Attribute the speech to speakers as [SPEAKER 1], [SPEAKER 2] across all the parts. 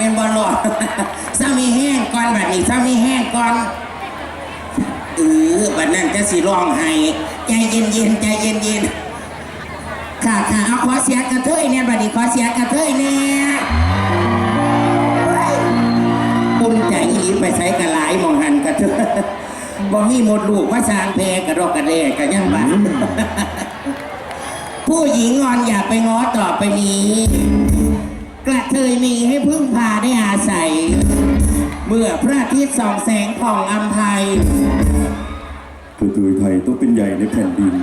[SPEAKER 1] เป็นบอลลอดซ้ำมีแห้งก่อนแบบนี้ซ้ำมีแห้งก่อนเออบัดนั้นจะสิร้องไห้ใจเย็นเย็นๆใจเย็นเย็นๆค่ะค่ะเอาขอเสียกระเทยเนี่ยบัดนี้ขอเสียกระเทยเนี่ยปุ่มใจอีไปใช้กระหลายหมองหันกระเทยบ่มีหมดลูกว่าสร้างแพรกระรอกกระเดกกระยังบ้าผู้หญิงงอนอย่าไปง้อต่อไปนี้ กระเทยมีให้พึ่งพาได้อาศัย เมื่อพระอาทิตย์ส่องแสงผ่องอำไพ
[SPEAKER 2] กระเทยไทยต้องเป็นใหญ่ในแผ่นดิน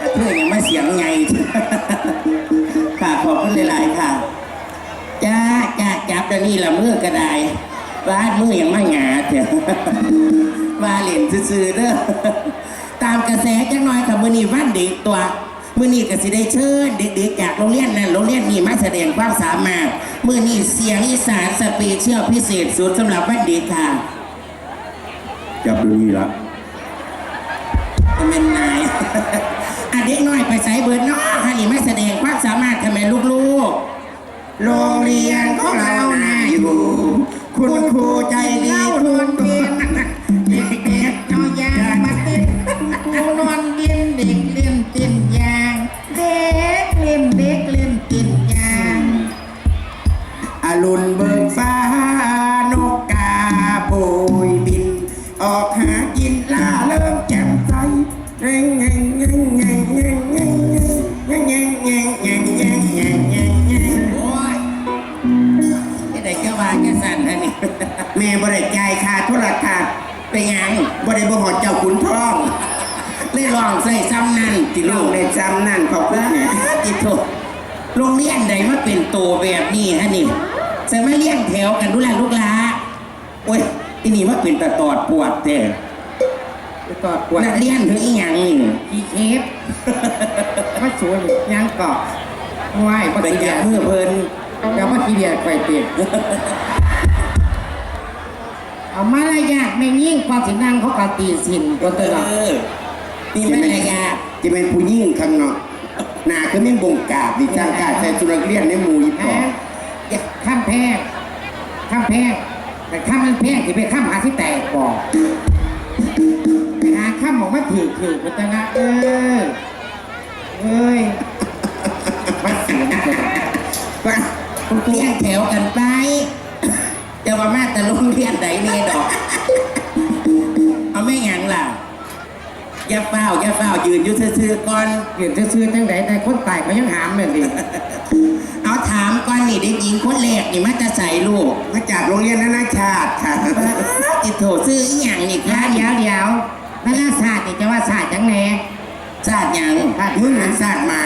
[SPEAKER 1] กระเทยยังไม่เสียงไง ค่ะขอบคุณหลายๆค่ะจ้าจ้าจับเดี๋ยวนี้ละมือกระไดวาดมือยังไม่หงาเถอะว่าเหรียญซื่อๆเด้อตามกระแสจังน้อยค่ะมือนี้วันเด็กตัว มือนี้ก็สิได้เชิญเด็กๆจากโรงเรียนนั้นโรงเรียนนี้มาแสดงความสามารถมือนี้เสียงอีสานสเปเชียลพิเศษสุดสำหรับวันเด็กค่ะ
[SPEAKER 2] จับเดูนี่ละ
[SPEAKER 1] จะเป็นนายอะเด็กน้อยไปใส่เบิร์ดเนาะฮันนี่มาแสดงความสามารถทำไมลูกๆ โรงเรียนของเราน่าอยู่ คุณครูใจดีทุกทีเด็กๆ อรุณเบิกฟ้านกกาโบยบิน ออกหากินล่าเริ่มแจ่มใสเร่งเง่งเง่งเง่งเง่งเง่งเง่งเง่งเง่งเง่งเง่งเง่งเง่งเง่งโอ้ยจะได้แค่ว่าแค่สั่นฮะนี่แม่บริจายค่าโทรทัศน์ไปหยังบริบหอดเจ้าขุนทองเลยลองใส่ซ้ำนั่นติลูกเลยซ้ำนั่นขอบคุณนะติโตโรงเรียนใดมาเป็นโตแบบนี้ฮะนี่ ใส่มาเลี้ยงแถวกันดูแลลูกหลาโอ้ยอีนี่มาเป็นตะตอดปวดแต่
[SPEAKER 3] ไปตอดกวด
[SPEAKER 1] นักเรียนถึงอีหยังนี่
[SPEAKER 3] ขี้เคฟมาสวยยังเกาะไหวมา
[SPEAKER 1] เป็น
[SPEAKER 3] ขี้
[SPEAKER 1] อ
[SPEAKER 3] เดี
[SPEAKER 1] ย่ายงมือเพิ่น
[SPEAKER 3] แล้วมาขี้เดียดไฟเตียเอามารยาทไม่ยิ่งความสินั่งเขากาตีสินก็ตลอด
[SPEAKER 1] เออนี่มันอะไรยาจะเป็นผู้ยิ่งข้างนอกหนาคือไม่บงกาบดิจ้างกาใส่ชุดนักเรียนในหมู่อีปอ
[SPEAKER 3] นะอย่า ข้ามแพงข้ามแพงแต่ข้ามมันแพงที่ไปข้ามหาที่แตกบอกไปหาข้ามบอกว่าถือถือพัฒนะเออเอ้ยมาเสียงเลย
[SPEAKER 1] ว่าเรียงแถวกันไปจะว่ามาแต่โรงเรียนใดเนี่ยดอก เอาไม่หยังล่ะอย่าเฝ้าอย่าเฝ้ายืนอยู่ซื่อๆก่อน
[SPEAKER 3] เห็นจะซื้อจังไหนแต่คนตายเขายังหามเลยดิ
[SPEAKER 1] เอาถามก่อนนี่เด็กหญิงคนแรกนี่มาจะใส่ลูกมาจากโรงเรียนนานาชาติค่ะติดโถซื้ออีหยังนี่
[SPEAKER 3] เดี๋
[SPEAKER 1] คะ
[SPEAKER 3] ยวเดี๋ยวเดี๋ยวนักศาสตร์นี่จะว่าศาสตร์จังแหน่
[SPEAKER 1] ศาสตร์หยังมึงหันศาสตร์หมา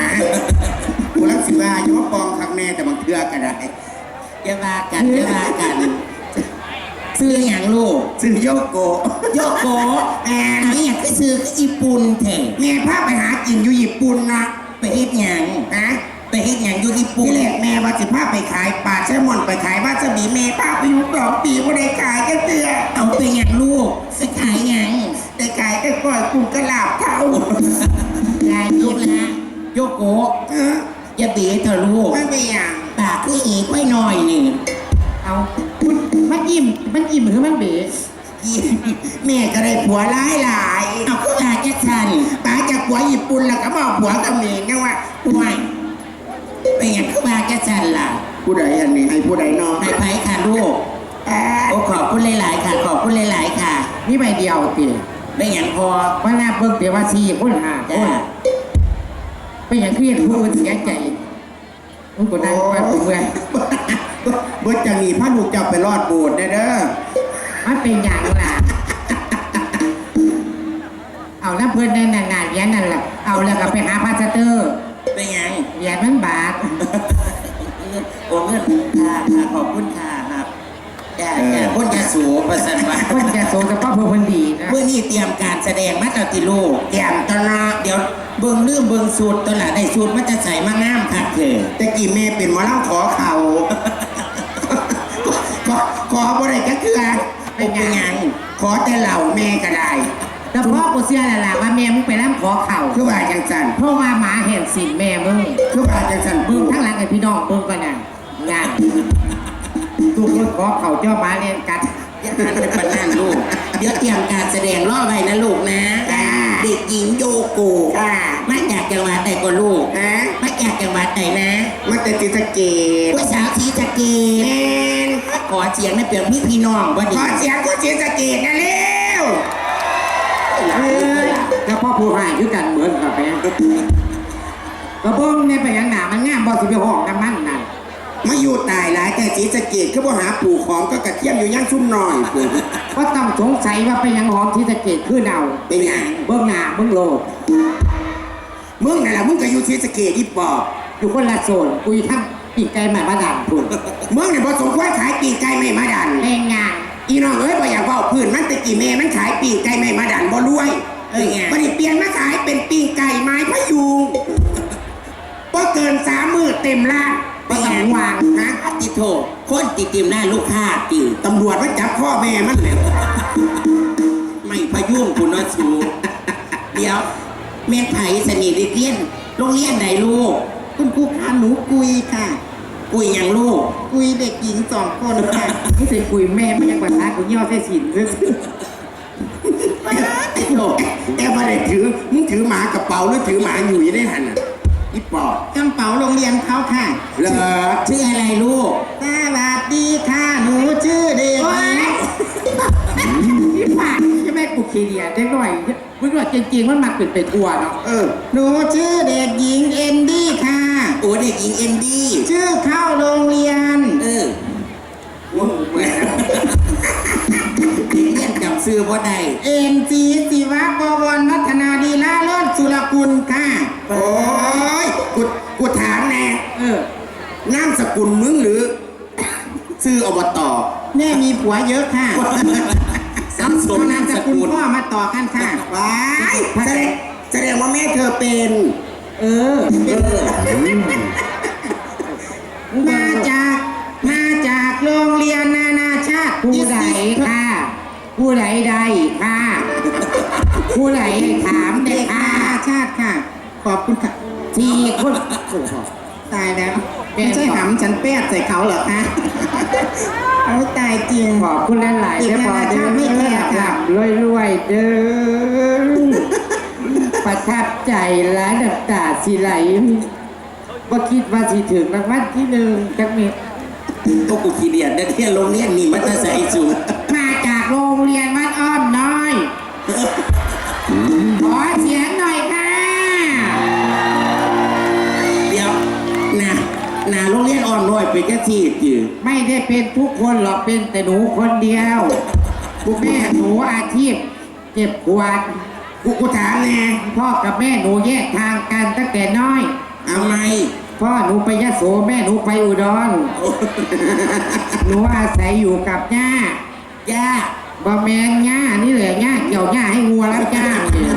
[SPEAKER 1] กูรักสิว่าอยู่ว่าปองคักแน่แต่บางเทือก็ได้อย่าว่ากันอย่าว่ากันซื้อหยังลูกซื้อโยโกะโยโกะแอนนี่อยากก็ซื้อก็ญี่ปุ่นแท้แม่พาไปหากินอยู่ญี่ปุ่นนะไปเฮ็ดหยังนะ ไปเฮ็ดหยังอยู่ญี่ปุ่นที่แรกแม่ว่าสิพาไปขายปลาแซลมอนไปขายวาซาบิแม่พาไปอยู่สองปีบ่ได้ขายก็เตือเอาไปหยังลูกไปขายหยังได้ขายก็ก้อยกุ้งกระลาบเท่า
[SPEAKER 3] ยาย
[SPEAKER 1] ลู
[SPEAKER 3] ลู
[SPEAKER 1] ก
[SPEAKER 3] ก
[SPEAKER 1] ละ
[SPEAKER 3] นะ
[SPEAKER 1] โยโกะอย่าบีเถอะลูกไม่ไปหยังปากคืออีกไว้หน่อยนี่
[SPEAKER 3] เอาคุณมันอิ่มมันอิ่มหรือมันเบ๋
[SPEAKER 1] แม่ก็ได้ผัวหลายหลายๆเอาคืออาจะชันป้าจากผัวญี่ปุ่นแล้วก็บอกผัวเขมรนะว่าป่วย เป็นอย่างคืออาจะชันล่ะ
[SPEAKER 4] ผู้ใดอันนี้ให้ผู้ใดเนอ
[SPEAKER 1] ให้ไผค่ะลูกโอ้ขอบคุณหลายๆค่ะ ขอบคุณหลายๆค่ะ
[SPEAKER 3] นี่ใบเดียวติ
[SPEAKER 1] เป็นอย่างพอ
[SPEAKER 3] ว่าหน้าเบิ่งเดี๋ยวว่าสี่คนหาค
[SPEAKER 1] จ้าน
[SPEAKER 3] เป็นอย่างเครียดผู้อื่นเสียใจมึงกดดันไปกูเมื่อย
[SPEAKER 4] บ่จะมีพระลูกเจ้าไปรอดโบสถ์ได้เด้อ
[SPEAKER 3] มันเป็นอย่างล่ะ เอาแล้วเพื่อนในนานๆเรียนนั่นแหละเอาแล้วก็ไปหาพาสเตอร์
[SPEAKER 1] เป็นอ ย่าง
[SPEAKER 3] เรียนมันบาท
[SPEAKER 1] โอ้เงินค่ะค่ะขอบคุณค่ะครับจ้าจ้าคนจะสูประสันว่า
[SPEAKER 3] คนจะโซจะก็เพื่อคนดีนะ
[SPEAKER 1] เมื่อนี้เตรียมการแสดงมาตติลูกเตรียมตลอดเดี๋ยวเบิ่งลืมเบิ่งสูตรตลาดได้สูตรมันจะใส่มางามคักเถอะ
[SPEAKER 4] แต่กี่แม่เป็นหมอลำขอเขาขอขอบ่ได้ก็คือ
[SPEAKER 1] เป็นหยัง
[SPEAKER 4] ขอแต่เหล่าแม่ก็ได้
[SPEAKER 3] แต่พ่อกูเชื่อแหละล่ะว่าแม่มึงไปร่ำขอเข่า
[SPEAKER 4] คือว่าจังสัน
[SPEAKER 3] เพราะว่าหมาเห็นสินแม่มึง
[SPEAKER 4] คือว่าจังสัน
[SPEAKER 3] มึงทั้งหลังไอ้พี่น้องมึงกันน่ะย่างทุกคนขอเขาเจ้ามาเรียนกัน
[SPEAKER 1] อย่าหันไปปานนั่นลูกเดี๋ยวเตรียมการแสดงล่อไว้นะลูกนะ
[SPEAKER 3] จ้า
[SPEAKER 1] เด็กหญิงโยโก
[SPEAKER 3] ค่ะ
[SPEAKER 1] มาจากจังหวัดใดก็ลูก
[SPEAKER 3] ฮะ
[SPEAKER 1] มาจากจังหวัดใดนะ
[SPEAKER 4] มันจะจิตสะเกต
[SPEAKER 1] ผู้สาวสีสะเกด
[SPEAKER 4] แมน
[SPEAKER 1] ขอเสียงนะเปลี่ยนพี่พี่น้องว่า
[SPEAKER 4] ข
[SPEAKER 1] ดี
[SPEAKER 4] อเสียงคนจิตสะเกตนะเร็ว
[SPEAKER 3] เอ้ยก็พ่อผู้ให้คือกันเหมือนกับแม่กระเบื้องเนี่ยเป็นอย่างหนามันงามบ่สิไปห้องน้ำมันนั่น
[SPEAKER 4] มาอยู่ตายหลายแต่จิตสะเกตคือบ่หาปู่ของก็กระเทียมอยู่ย่างชุ่มหน่อยเพิ่น
[SPEAKER 3] ก็ต้องสงสัยว่าเป็นหยังหอมที่ตะเกียบขึ้นเอา
[SPEAKER 4] เป็นหยัง
[SPEAKER 3] เบื้องหน้าเบื้องโลด
[SPEAKER 4] มึงนั่นแหละมึงก็อยู่จิตสะเกตอีปอบ
[SPEAKER 3] อยู่คนละโซนกุยทั้งปีกไก่หมาบ้าดันพุ่น
[SPEAKER 4] มึงเนี่ยบ่สมควรขายปีกไก่ไม่มาดัน
[SPEAKER 3] แรงงาน
[SPEAKER 4] อีน้องเอ้ยบ่อยากเว้าพื้นมันแตะกี้แม่มันขายปีกไก่ไม่มาดันบ่รวย
[SPEAKER 1] เอ้ยไง
[SPEAKER 4] บัดนี้เปลี่ยนมาขายเป็นปีกไก่ไม้พะยุงบ่เกินสามมือเต็มร้าน
[SPEAKER 1] ไปหยังวางนะติโทคนติดติมหน้าลูกค้าติ
[SPEAKER 4] ตำรวจมาจับพ่อแม่มันแล้ว
[SPEAKER 1] ไม่พยุ่งคุณน้อสูเดี๋ยวแม่ไผ่สนิทเรียนโรงเรียนไหนลูก
[SPEAKER 4] คุณครูคะหนูกุยค่ะ
[SPEAKER 1] กุยหยังลูก
[SPEAKER 4] กุยเด็กหญิงสองคนค่ะ
[SPEAKER 3] นี่เป็นกุยแม่ไม่ยังปัญหากุยย่อเส้สินซื่อ
[SPEAKER 4] ติโถแต่ว่าได้ถือมึงถือหมากระเป๋าหรือถือหมาหนุ่ยได้หันน่ะอีปอบ
[SPEAKER 5] กระเป๋าโรงเรียนเขาค่ะ
[SPEAKER 4] เหรอ
[SPEAKER 1] ชื่ออะไรลูก
[SPEAKER 5] สวัสดีค่ะ หนูชื่อเด็กหญิง
[SPEAKER 3] ๆที่ผ่านใช่ไหมกูคีเดียได้หน่อยมึงว่าจริงๆมันมาเป็นไปทัวเนาะ
[SPEAKER 4] เออ
[SPEAKER 5] หนูชื่อเด็กหญิงเอนดี้ค่ะ
[SPEAKER 1] โอ้เด็กหญิงเอ็นดี้
[SPEAKER 5] ชื่อเข้าโรงเรียน
[SPEAKER 1] เออเด็กเรียนจำซื้อว่าใด
[SPEAKER 5] เอ็นจีศิวะบวรวัฒนาดีล่าเลิศสุรกุลค่ะ
[SPEAKER 4] โอ้ยกูกูถามแน่
[SPEAKER 3] เออ
[SPEAKER 4] นามสกุลมึงหรือชื่ออบต
[SPEAKER 5] แม่มีผัวเยอะค่ะ
[SPEAKER 1] สัมสมนามสกุล
[SPEAKER 5] พ่อมาต่อกันค่ะ
[SPEAKER 4] ว้ายแสดงแสดงว่าแม่เธอเป็น
[SPEAKER 3] เออ
[SPEAKER 1] เออ
[SPEAKER 5] มาจากมาจากโรงเรียนนานาชาติ
[SPEAKER 3] ผู้ใดค่ะผู้ใดใดค่ะผู้ใดถามเด็
[SPEAKER 5] เด็
[SPEAKER 3] ก
[SPEAKER 5] ก
[SPEAKER 3] ค่ะ
[SPEAKER 5] นานาชาติค่ะ ขอบคุณค่ะ
[SPEAKER 3] ที่คนโอ้โห
[SPEAKER 5] ตายแล้ว
[SPEAKER 3] แม่
[SPEAKER 5] ไม่ใช่
[SPEAKER 3] บอก
[SPEAKER 5] หำฉันแปดใส่เขาเหรอคะเขาตายจริง
[SPEAKER 3] ขอบคุณหลายๆ
[SPEAKER 5] อีก
[SPEAKER 3] เด้อพอเด้อ
[SPEAKER 5] นานาชาติไม่แคบค่ะ
[SPEAKER 3] รวยรวยๆเด้อ ประทับใจร้านดับตาสิไหลว่าคิดว่าสิถึงรางวัลที่หนึ่งจักเม็ด
[SPEAKER 1] ก็กูขี้เดียดได้เที่ยโรงเรียนนี่มันจะใส่สูง
[SPEAKER 3] มาจากโรงเรียนวัดอ้อมน้อย ขอเสียงหน่อยค่ะ
[SPEAKER 1] เดี๋ยวนะนาโรงเรียนอ่อนน้อยเป็นแค่ที่จือ
[SPEAKER 3] ไม่ได้เป็นทุกคนหรอกเป็นแต่หนูคนเดียวแม่หนูอาชีพเก็บขวด
[SPEAKER 4] กูกูถามแน่
[SPEAKER 3] พ่อกับแม่หนูแยกทางกันตั้งแต่น้อย
[SPEAKER 1] เอาไหม
[SPEAKER 3] พ่อหนูไปยโสแม่หนูไปอุดร หนูอาศัยอยู่กับย่า
[SPEAKER 1] ย่า
[SPEAKER 3] บะแมนย่านี่แหละย่าเกี่ยวย่าให้งัวรับจ้างเนี่ย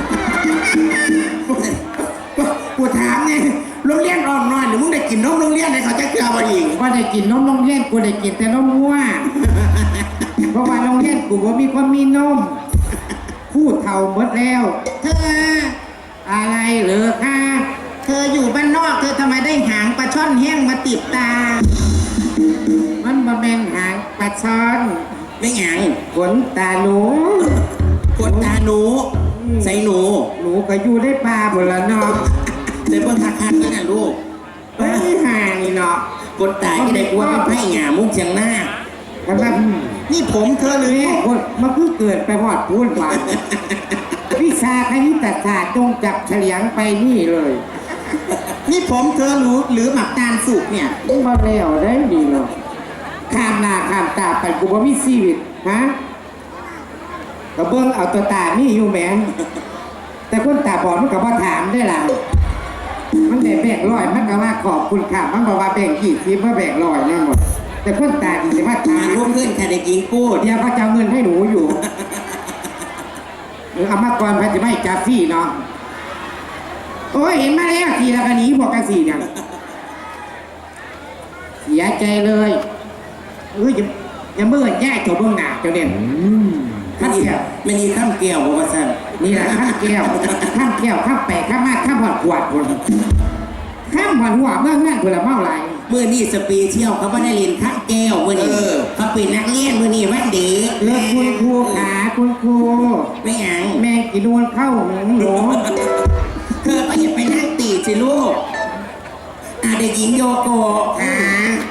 [SPEAKER 4] กูกูถามแน่โรงเรียนอ่อนน้อยหรือมึงได้กินนมโรงเรียนไหนเขาจะเกลือบ่อีก
[SPEAKER 3] ว่าได้กินนมโรงเรียนกูได้กินแต่นมงัวเพราะว่าโรงเรียนกูว่ามีคนมีนม พูดเท่าหมดแล้ว
[SPEAKER 5] เธอ
[SPEAKER 3] อะไรเหรือค่ะ
[SPEAKER 5] เธออยู่บ้านนอกเธอทำไมได้หางปลาช่อนแห้งมาติดตา
[SPEAKER 3] มันบะแมนหางปลาช้อน
[SPEAKER 1] ไม่หยัง
[SPEAKER 3] ขนตาหนู
[SPEAKER 1] คนตาหนู ใส่หนู
[SPEAKER 3] หนูก็อยู่ได้ปลาหมดละเนาะ
[SPEAKER 1] แต่เพิ่งคักคักๆนั่นน่ะลูก
[SPEAKER 3] ไม่ห่างนี่เนาะ
[SPEAKER 1] คนตายที่ได้กลัวเป็นไพ่หงามุกเชียงหน้า
[SPEAKER 3] แต่ว่า
[SPEAKER 5] นี่ผมเธอหรือ
[SPEAKER 3] แม่คนมันเพิ่งเกิดไปหอดพูดว่าวิชาคณิตศาสตร์จงจับเฉลียงไปนี่เลย
[SPEAKER 5] นี่ผมเธอหรือหรือหมักตาลสุกเนี่ย
[SPEAKER 3] มันมาแล้วได้ดีเนาะข้ามหน้าข้ามตาไปกูบ่มีชีวิตฮะก็เบิ่งเอาตัวตานี่อยู่แหมงแต่คนตาบอดมันก็บ่ถามได้ล่ะมันได้แบ่งร้อยมันก็ว่าขอบคุณค่ะมันบอกว่าแบ่งกี่ทีมาแบ่งร้อยแน่หมด แต่คนตาดีสิว่าถา
[SPEAKER 1] หามลูกเพื่อนค่ะเด็กหญิงพูด
[SPEAKER 3] เดี๋ยวเขาจะเอาเงินให้หนูอยู่ เออเอามาก่อนพัจะไม่จับฟี่เนาะโอ้ยเห็นมาแล้วทีละกันหนีบอกกันสี่เนี่ยเสียใจเลยเอ้ยอย่าอย่าเมื่อนแย่ตัวเบื้องหน้าเจ้าเด่น
[SPEAKER 1] ไม่มีไม่มีข้ามเกลียวบอกว่าสั่น
[SPEAKER 3] นี่แหละข้ามแก้วข้ามแก้วข้ามแปะข้ามมาข้ามหอดขวดคนข้ามหอดหัวเมื่อเงื่อนคนละเมาไหล
[SPEAKER 5] อ
[SPEAKER 1] มือนี่สปีเชียลเขาไม่ได้เรียนข้างแก้วมือนี่
[SPEAKER 4] เออ
[SPEAKER 1] เขาเป็นนักเรียนมือนี่วันเด็ก
[SPEAKER 3] เลิกคุณครูขาคุณครู
[SPEAKER 1] ไม่หยัง
[SPEAKER 3] แม่กินนวลเข้าหนูหนู
[SPEAKER 1] เธอก็อย่าไปนั่งตีสิลูกอาเด็กหญิงโยโกะค่ะ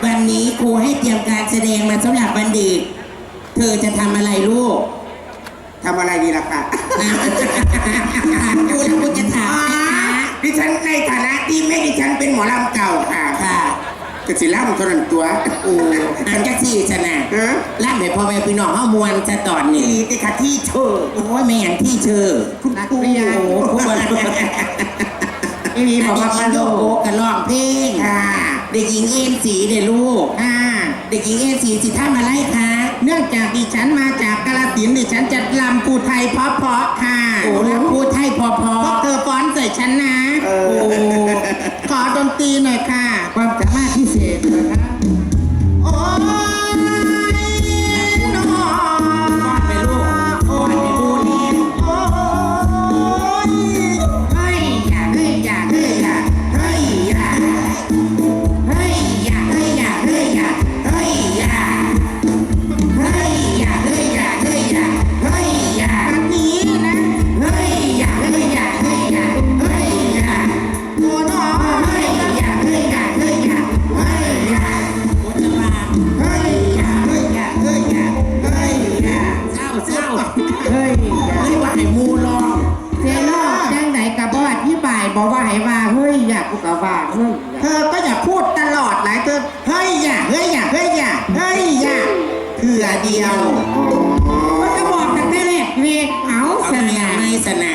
[SPEAKER 1] วันนี้ครูให้เตรียมการแสดงมาสำหรับวันเด็กเธอจะทำอะไรลูก
[SPEAKER 4] ทำอะไรดีล่ะค่ะ
[SPEAKER 1] ดูแล้วคุณจะถามไหมคะ
[SPEAKER 4] ดิฉันในฐานะที่แม่ดิฉันเป็นหมอลำเก่าค่ะ
[SPEAKER 1] ค่ะ
[SPEAKER 4] กสิล่ำเท่านั้นตัว
[SPEAKER 1] โอ้อันจะสี่ชนะ
[SPEAKER 4] ฮะ
[SPEAKER 1] ล่าแม่พ่อแม่พี่น้องเฮามวนจะตอน
[SPEAKER 4] นี่
[SPEAKER 1] นี้
[SPEAKER 4] ติค่ะที่เธอ
[SPEAKER 1] โอ้ยแม่อย่างที่เชื่อ
[SPEAKER 3] นักเรียน
[SPEAKER 1] โอ้โห
[SPEAKER 3] ไม่มีบอกว่า
[SPEAKER 1] เด็
[SPEAKER 3] มาก
[SPEAKER 1] หญิงโย
[SPEAKER 3] โล
[SPEAKER 1] โกะกันร้องเพลง
[SPEAKER 4] ค่ะ
[SPEAKER 1] เด็กหญิงเอ็นสีเด้อลูก
[SPEAKER 3] อ่า
[SPEAKER 1] เด็กหญิงเอ็นสีสิท่ามาไล่คะ
[SPEAKER 5] เนื่องจากดิฉันมาจากกาลสินธุ์ดิฉันจะลำปูไทยเพราะๆค่ะ
[SPEAKER 1] โอ้แล้วพูดไทยพอพอ
[SPEAKER 5] พวกเธอฟ้อนใส่ฉันนะ
[SPEAKER 4] เอ
[SPEAKER 5] โอ้
[SPEAKER 4] อ
[SPEAKER 5] ขอดนตรีหน่อยค่ะ
[SPEAKER 3] ความ ษนะฮะ เถื่
[SPEAKER 5] อเดียว
[SPEAKER 3] มันก็บอกกันได้แหละเวกเอา
[SPEAKER 1] เอา
[SPEAKER 3] ส
[SPEAKER 1] เมีย
[SPEAKER 3] นา
[SPEAKER 1] ไม่สนะ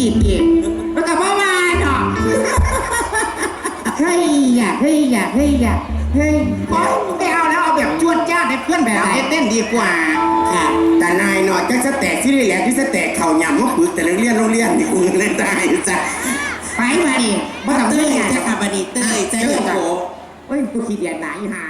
[SPEAKER 3] เออแล้วสิเก็บแล้วก็มามาดอกเฮ้ยอย่าเฮ้ยอย่าเฮ้ยอย่าเฮ้ย
[SPEAKER 5] โอ๊ยไม่เอาแล้วเอาแบบจวดจ้าดให้เพื่อนแบบให้เต้นดีกว่า
[SPEAKER 1] ค่ะ
[SPEAKER 4] แต่นายหนอจะสแตกที่นี่แหละที่สแตกเข่าหยำว่าปึกแต่โรงเรียนโรงเรียนนี่คุณเลยได้จ้ะ
[SPEAKER 3] ไปมาดิบ่ต้อง
[SPEAKER 1] เต้
[SPEAKER 3] เฮ้ย
[SPEAKER 1] ย
[SPEAKER 3] อย่า
[SPEAKER 1] จะขับบันดีเต้ยใจโยโกะ
[SPEAKER 3] เฮ้ยกูขี้เดียดหนาอีห่าเลยอะ